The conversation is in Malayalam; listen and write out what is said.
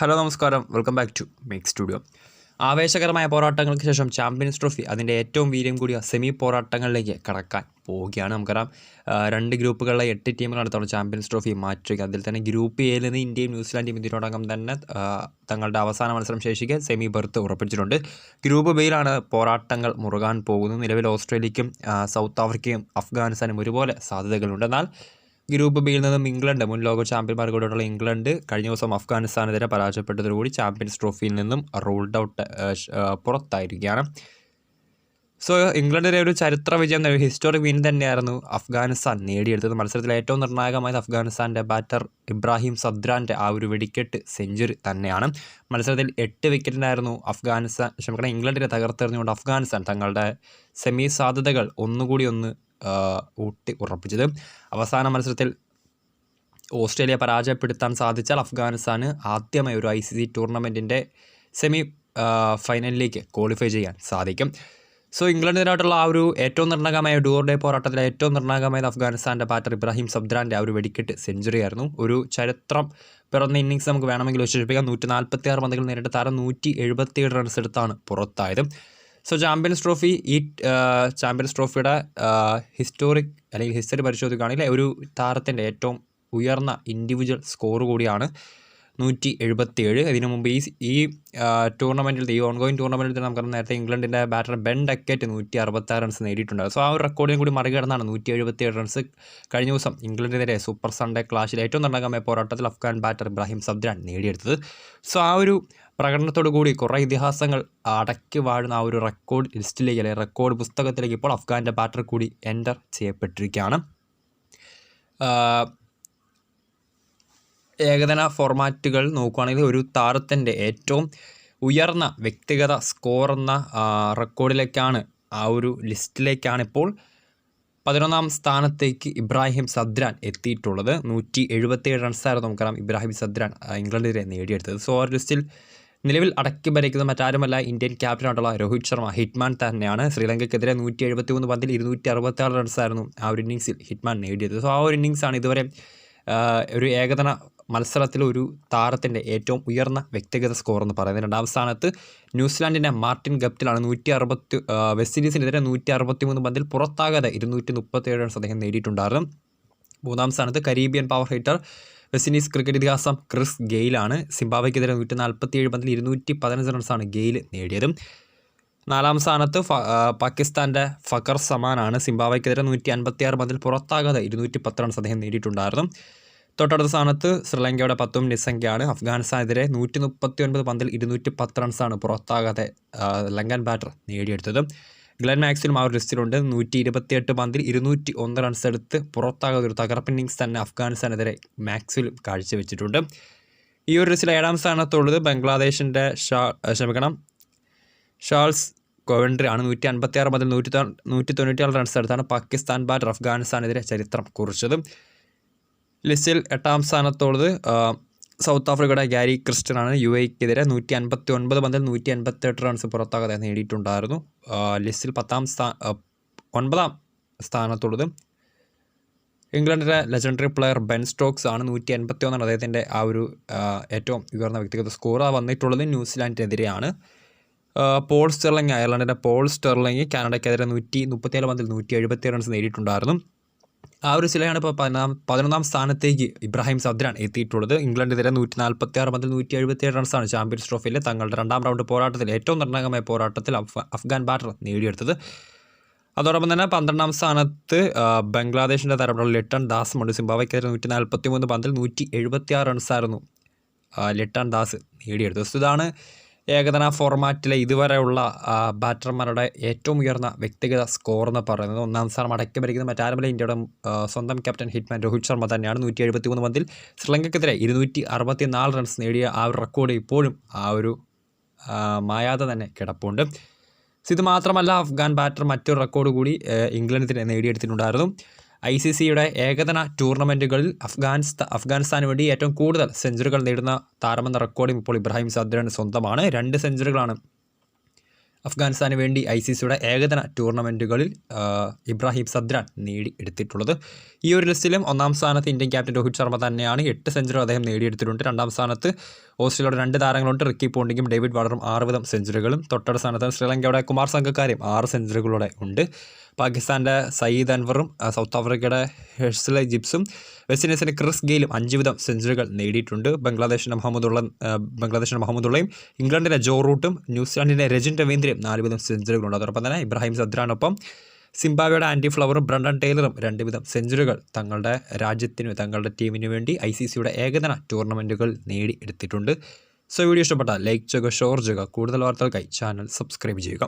ഹലോ നമസ്കാരം. Welcome back to make studio. ആവേശകരമായ പോരാട്ടങ്ങൾക്ക് ശേഷം ചാമ്പ്യൻസ് ട്രോഫി അതിന്റെ ഏറ്റവും വീര്യം കൂടിയ സെമി പോരാട്ടങ്ങളിലേക്ക് കടക്കാൻ പോവുകയാണ് നമുക്കറിയാം. രണ്ട് ഗ്രൂപ്പുകളിലെ എട്ട് ടീമുകളാണ് തവണ ചാമ്പ്യൻസ് ട്രോഫി മാറ്റുക അതിൽ തന്നെ ഗ്രൂപ്പ് എയിൽ നിന്ന് ഇന്ത്യയും ന്യൂസിലാൻഡും ഇതിനോടകം തന്നെ തങ്ങളുടെ അവസാന മത്സരം ശേഷിക്ക് സെമി ബർത്ത് ഉറപ്പിച്ചിട്ടുണ്ട്. ഗ്രൂപ്പ് ബിയിലാണ് പോരാട്ടങ്ങൾ മുറുകാൻ പോകുന്നത്. നിലവിൽ ഓസ്ട്രേലിയക്കും സൗത്ത് ആഫ്രിക്കയും അഫ്ഗാനിസ്ഥാനും ഒരുപോലെ സാധ്യതകളുണ്ട്. എന്നാൽ ഗ്രൂപ്പ് ബിയിൽ നിന്നും ഇംഗ്ലണ്ട് മുൻ ലോക ചാമ്പ്യന്മാർ കൂടെയുള്ള ഇംഗ്ലണ്ട് കഴിഞ്ഞ ദിവസം അഫ്ഗാനിസ്ഥാനെതിരെ പരാജയപ്പെട്ടതോടുകൂടി ചാമ്പ്യൻസ് ട്രോഫിയിൽ നിന്നും റൂൾഡ് ഔട്ട് പുറത്തായിരിക്കുകയാണ്. സോ ഇംഗ്ലണ്ടിലെ ഒരു ചരിത്ര വിജയം ഒരു ഹിസ്റ്റോറിക് വിൻ തന്നെയായിരുന്നു അഫ്ഗാനിസ്ഥാൻ നേടിയെടുത്തത്. മത്സരത്തിൽ ഏറ്റവും നിർണായകമായത് അഫ്ഗാനിസ്ഥാന്റെ ബാറ്റർ ഇബ്രാഹിം സദ്രാന്റെ ആ ഒരു വെടിക്കെട്ട് സെഞ്ചുറി തന്നെയാണ്. മത്സരത്തിൽ എട്ട് വിക്കറ്റിനായിരുന്നു അഫ്ഗാനിസ്ഥാൻ ക്ഷമിക്കണം ഇംഗ്ലണ്ടിനെ തകർത്തെറിഞ്ഞുകൊണ്ട് അഫ്ഗാനിസ്ഥാൻ തങ്ങളുടെ സെമി സാധ്യതകൾ ഒന്നുകൂടി ഒന്ന് ഊട്ടി ഉറപ്പിച്ചത്. അവസാന മത്സരത്തിൽ ഓസ്ട്രേലിയ പരാജയപ്പെടുത്താൻ സാധിച്ചാൽ അഫ്ഗാനിസ്ഥാന് ആദ്യമായി ഒരു ഐ സി സി ടൂർണമെന്റിന്റെ സെമി ഫൈനലിലേക്ക് ക്വാളിഫൈ ചെയ്യാൻ സാധിക്കും. സോ ഇംഗ്ലണ്ടിനായിട്ടുള്ള ആ ഒരു ഏറ്റവും നിർണായകമായ ഡൂർ ഡേ പോരാട്ടത്തിലെ ഏറ്റവും നിർണായകമായത് അഫ്ഗാനിസ്ഥാന്റെ ബാറ്റർ ഇബ്രാഹിം സബ്ദ്രാന്റെ ആ ഒരു വെടിക്കെട്ട് സെഞ്ചുറി ആയിരുന്നു. ഒരു ചരിത്രം പിറന്ന ഇന്നിങ്സ് നമുക്ക് വേണമെങ്കിൽ വിശേഷിപ്പിക്കാം. നൂറ്റി നാൽപ്പത്തി ആറ് പന്തുകൾ നേരിട്ട് താരം നൂറ്റി എഴുപത്തിയേഴ് റൺസ് എടുത്താണ് പുറത്തായത്. സോ ചാമ്പ്യൻസ് ട്രോഫി ഈ ചാമ്പ്യൻസ് ട്രോഫിയുടെ ഹിസ്റ്റോറിക് അല്ലെങ്കിൽ ഹിസ്റ്ററി പരിശോധിക്കുകയാണെങ്കിൽ ഒരു താരത്തിന്റെ ഏറ്റവും ഉയർന്ന ഇൻഡിവിജ്വൽ സ്കോർ കൂടിയാണ് നൂറ്റി എഴുപത്തിയേഴ് ഇതിനു മുമ്പ് ഈ ഈ ടൂർണമെന്റിൽ ഈ ഓൺഗോയിങ് ടൂർണമെന്റിൽ നമുക്ക് നേരത്തെ ഇംഗ്ലണ്ടിന്റെ ബാറ്റർ ബെൻ ഡക്കറ്റ് നൂറ്റി അറുപത്താറ് റൺസ് നേടിയിട്ടുണ്ട് സോ ആ ഒരു റെക്കോർഡിനും കൂടി മറികടന്നാണ് നൂറ്റി എഴുപത്തിയേഴ് റൺസ് കഴിഞ്ഞ ദിവസം ഇംഗ്ലണ്ടിനെതിരെ സൂപ്പർ സൺഡേ ക്ലാഷിൽ ഏറ്റവും നിർണായകമായ പോരാട്ടത്തിൽ അഫ്ഗാൻ ബാറ്റർ ഇബ്രാഹിം സബ്ദ്രാൻ നേടിയെടുത്തത്. സോ ആ ഒരു പ്രകടനത്തോടു കൂടി കുറേ ഇതിഹാസങ്ങൾ അടക്കി വാഴുന്ന ആ ഒരു റെക്കോർഡ് ലിസ്റ്റിലേക്ക് അല്ലെങ്കിൽ റെക്കോർഡ് പുസ്തകത്തിലേക്ക് ഇപ്പോൾ അഫ്ഗാന്റെ ബാറ്റർ കൂടി എന്റർ ചെയ്യപ്പെട്ടിരിക്കുകയാണ്. ഏകദിന ഫോർമാറ്റുകൾ നോക്കുകയാണെങ്കിൽ ഒരു താരത്തിന്റെ ഏറ്റവും ഉയർന്ന വ്യക്തിഗത സ്കോർ എന്ന റെക്കോർഡിലേക്കാണ് ആ ഒരു ലിസ്റ്റിലേക്കാണ് ഇപ്പോൾ പതിനൊന്നാം സ്ഥാനത്തേക്ക് ഇബ്രാഹിം സദ്രാൻ എത്തിയിട്ടുള്ളത്. നൂറ്റി എഴുപത്തിയേഴ് റൺസായിരുന്നു നമുക്കറിയാം ഇബ്രാഹിം സദ്രാൻ ഇംഗ്ലണ്ടിനെ നേടിയെടുത്തത്. സോ ആ ലിസ്റ്റിൽ നിലവിൽ അടക്കി ഭരിക്കുന്ന മറ്റാരുമല്ല ഇന്ത്യൻ ക്യാപ്റ്റനായിട്ടുള്ള രോഹിത് ശർമ്മ ഹിറ്റ്മാൻ തന്നെയാണ്. ശ്രീലങ്കയ്ക്കെതിരെ നൂറ്റി എഴുപത്തി മൂന്ന് പന്തിൽ ഇരുന്നൂറ്റി അറുപത്തി ആറ് റൺസായിരുന്നു ആ ഒരു ഇന്നിങ്സിൽ ഹിറ്റ്മാൻ നേടിയത്. സോ ആ ഒരു ഇന്നിങ്സാണ് ഇതുവരെ ഒരു ഏകദിന മത്സരത്തിൽ ഒരു താരത്തിന്റെ ഏറ്റവും ഉയർന്ന വ്യക്തിഗത സ്കോർ എന്ന് പറയുന്നത്. രണ്ടാം സ്ഥാനത്ത് ന്യൂസിലാൻഡിന്റെ മാർട്ടിൻ ഗപ്റ്റിലാണ് നൂറ്റി അറുപത്തി വെസ്റ്റ് ഇൻഡീസിനെതിരെ നൂറ്റി അറുപത്തി മൂന്ന് പന്തിൽ പുറത്താകാതെ ഇരുന്നൂറ്റി മുപ്പത്തേഴ് റൺസ് അദ്ദേഹം നേടിയിട്ടുണ്ടായിരുന്നു. മൂന്നാം സ്ഥാനത്ത് Caribbean power hitter West Indies cricket ഇതിഹാസം ക്രിസ് ഗെയിലാണ് സിംബാബ്വെക്കെതിരെ നൂറ്റി നാൽപ്പത്തി ഏഴ് പന്തിൽ ഇരുന്നൂറ്റി പതിനഞ്ച് റൺസാണ് ഗെയിൽ നേടിയത്. നാലാം സ്ഥാനത്ത് പാകിസ്ഥാന്റെ ഫക്കർ സമാനാണ് സിംബാബ്വെക്കെതിരെ നൂറ്റി അൻപത്തിയാറ് പന്തിൽ പുറത്താകാതെ ഇരുന്നൂറ്റി പത്ത് റൺസ് അദ്ദേഹം നേടിയിട്ടുണ്ടായിരുന്നു. തൊട്ടടുത്ത സ്ഥാനത്ത് ശ്രീലങ്കയുടെ പത്തും നിസ്സംഖ്യയാണ് അഫ്ഗാനിസ്ഥാനെതിരെ നൂറ്റി മുപ്പത്തി ഒൻപത് പന്തിൽ ഇരുന്നൂറ്റി പത്ത് റൺസാണ് പുറത്താകാതെ ലങ്കൻ ബാറ്റർ നേടിയെടുത്തത്. ഗ്ലെൻ മാക്സിലും ആ ഒരു ലിസ്റ്റിലുണ്ട്. നൂറ്റി ഇരുപത്തിയെട്ട് പന്തിൽ ഇരുന്നൂറ്റി ഒന്ന് റൺസ് എടുത്ത് പുറത്താകാതെ ഒരു തകർപ്പ് ഇന്നിങ്സ് തന്നെ അഫ്ഗാനിസ്ഥാനെതിരെ മാക്സിലും കാഴ്ചവെച്ചിട്ടുണ്ട്. ഈ ഒരു ലിസ്റ്റിൽ ഏഴാം സ്ഥാനത്തുള്ളത് ബംഗ്ലാദേശിന്റെ ഷാ ക്ഷമിക്കണം ഷാൾസ് കോവൻട്രി ആണ്. നൂറ്റി അൻപത്തി ആറ് മുതൽ നൂറ്റി നൂറ്റി നൂറ്റി തൊണ്ണൂറ്റിയാറ് റൺസ് എടുത്താണ് പാകിസ്ഥാൻ ബാറ്റർ അഫ്ഗാനിസ്ഥാനെതിരെ ചരിത്രം കുറിച്ചത്. ലിസ്റ്റിൽ എട്ടാം സ്ഥാനത്തുള്ളത് സൗത്ത് ആഫ്രിക്കയുടെ ഗാരി ക്രിസ്റ്റനാണ് യു എക്കെതിരെ നൂറ്റി അൻപത്തി ഒൻപത് പന്തിൽ നൂറ്റി അൻപത്തെട്ട് റൺസ് പുറത്താകാതെ നേടിയിട്ടുണ്ടായിരുന്നു. ലിസ്റ്റിൽ പത്താം സ്ഥാ ഒൻപതാം സ്ഥാനത്തുള്ളത് ഇംഗ്ലണ്ടിലെ ലെജൻഡറി പ്ലെയർ ബെൻ സ്റ്റോക്സ് ആണ് നൂറ്റി എൺപത്തി ഒന്നാണ് അദ്ദേഹത്തിന്റെ ആ ഒരു ഏറ്റവും ഉയർന്ന വ്യക്തിഗത സ്കോർ ആ വന്നിട്ടുള്ളത് ന്യൂസിലാൻഡിനെതിരെയാണ്. പോൾ സ്റ്റെർലിംഗ് അയർലൻഡിന്റെ പോൾ സ്റ്റെർലിംഗ് കാനഡയ്ക്കെതിരെ നൂറ്റി മുപ്പത്തിയേഴ് പന്തിൽ നൂറ്റി എഴുപത്തി റൺസ് നേടിയിട്ടുണ്ടായിരുന്നു. ആ ഒരു ശിലയാണ് ഇപ്പോൾ പതിനാം പതിനൊന്നാം സ്ഥാനത്തേക്ക് ഇബ്രാഹിം സദ്രാൻ എത്തിയിട്ടുള്ളത്. ഇംഗ്ലണ്ടിനെതിരെ നൂറ്റി നാൽപ്പത്തി ആറ് മുതൽ നൂറ്റി എഴുപത്തി ഏഴ് റൺസാണ് ചാമ്പ്യൻസ് ട്രോഫിയിൽ തങ്ങളുടെ രണ്ടാം റൗണ്ട് പോരാട്ടത്തിൽ ഏറ്റവും നിർണായകമായ പോരാട്ടത്തിൽ അഫ് അഫ്ഗാൻ ബാറ്റർ നേടിയെടുത്തത്. അതോടൊപ്പം തന്നെ പന്ത്രണ്ടാം സ്ഥാനത്ത് ബംഗ്ലാദേശിന്റെ തരമുള്ള ലിട്ടൺ ദാസുമുണ്ട് സിംബാബയ്ക്കെതിരെ നൂറ്റി നാൽപ്പത്തി മൂന്ന് പന്തിൽ നൂറ്റി എഴുപത്തി ആറ് റൺസായിരുന്നു ലിട്ടൺ ദാസ് നേടിയെടുത്തത്. ഇതാണ് ഏകദിന ഫോർമാറ്റിലെ ഇതുവരെയുള്ള ബാറ്റർമാരുടെ ഏറ്റവും ഉയർന്ന വ്യക്തിഗത സ്കോർ എന്ന് പറയുന്നത് ഒന്നാം സ്ഥാനം അടക്കി ഭരിക്കുന്ന മറ്റാരുമല്ല ഇന്ത്യയുടെ സ്വന്തം ക്യാപ്റ്റൻ ഹിറ്റ്മാൻ രോഹിത് ശർമ്മ തന്നെയാണ്. നൂറ്റി എഴുപത്തി മൂന്ന് പന്തിൽ ശ്രീലങ്കയ്ക്കെതിരെ ഇരുന്നൂറ്റി അറുപത്തി നാല് റൺസ് നേടിയ ആ ഒരു റെക്കോർഡ് ഇപ്പോഴും ആ ഒരു മായാതെ തന്നെ കിടപ്പുണ്ട്. ഇത് മാത്രമല്ല അഫ്ഗാൻ ബാറ്റർ മറ്റൊരു റെക്കോർഡ് കൂടി ഇംഗ്ലണ്ടിന് നേടിയെടുത്തിട്ടുണ്ടായിരുന്നു. ഐ സി സിയുടെ ഏകദിന ടൂർണമെന്റുകളിൽ അഫ്ഗാനിസ്ഥാ അഫ്ഗാനിസ്ഥാന് വേണ്ടി ഏറ്റവും കൂടുതൽ സെഞ്ചുറികൾ നേടുന്ന താരമെന്ന റെക്കോർഡും ഇപ്പോൾ ഇബ്രാഹിം സദ്രന് സ്വന്തമാണ്. രണ്ട് സെഞ്ചുറികളാണ് അഫ്ഗാനിസ്ഥാന് വേണ്ടി ഐ സി സിയുടെ ഏകദിന ടൂർണമെന്റുകളിൽ ഇബ്രാഹിം സദ്രാൻ നേടിയെടുത്തിട്ടുള്ളത് ഈ ഒരു ലിസ്റ്റിലും ഒന്നാം സ്ഥാനത്ത് ഇന്ത്യൻ ക്യാപ്റ്റൻ രോഹിത് ശർമ്മ തന്നെയാണ്. എട്ട് സെഞ്ചുറി അദ്ദേഹം നേടിയെടുത്തിട്ടുണ്ട്. രണ്ടാം സ്ഥാനത്ത് ഓസ്ട്രേലിയയുടെ രണ്ട് താരങ്ങളുണ്ട്. റിക്കി പോണ്ടിങ്ങും ഡേവിഡ് വാഡറും ആറ് വീതം സെഞ്ചുറികളും. തൊട്ടടുത്ത സ്ഥാനത്ത് ശ്രീലങ്കയുടെ കുമാർ സംഘക്കാരും ആറ് സെഞ്ചുറികളോടെ ഉണ്ട്. പാകിസ്ഥാന്റെ സയ്യിദ് അൻവറും സൗത്ത് ആഫ്രിക്കയുടെ ഹെഴ്സലെ ജിപ്സും വെസ്റ്റ് ഇൻഡീസിന്റെ ക്രിസ് ഗെയിലും അഞ്ച് സെഞ്ചുറികൾ നേടിയിട്ടുണ്ട്. ബംഗ്ലാദേശിന്റെ മുഹമ്മദുള്ള ബംഗ്ലാദേശിന്റെ മുഹമ്മദുള്ളയും ഇംഗ്ലണ്ടിന്റെ ജോ റൂട്ടും ന്യൂസിലാൻഡിന്റെ രജിൻ രവീന്ദ്രയും നാല് വീതം സെഞ്ചുറികളുണ്ട്. അതോടൊപ്പം തന്നെ ഇബ്രാഹിം സദ്രാനൊപ്പം സിംബാബ്വേയുടെ ആന്റി ഫ്ലവറും ബ്രണ്ടൻ ടൈലറും രണ്ട് വിധം സെഞ്ചുറികൾ തങ്ങളുടെ രാജ്യത്തിനു തങ്ങളുടെ ടീമിനു വേണ്ടി ഐ സി സിയുടെ ഏകദിന ടൂർണമെന്റുകൾ നേടിയെടുത്തിട്ടുണ്ട് സോ വീഡിയോ ഇഷ്ടപ്പെട്ടാൽ ലൈക്ക് ചെയ്യുക ഷെയർ ചെയ്യുക. കൂടുതൽ വാർത്തകൾക്കായി ചാനൽ സബ്സ്ക്രൈബ് ചെയ്യുക.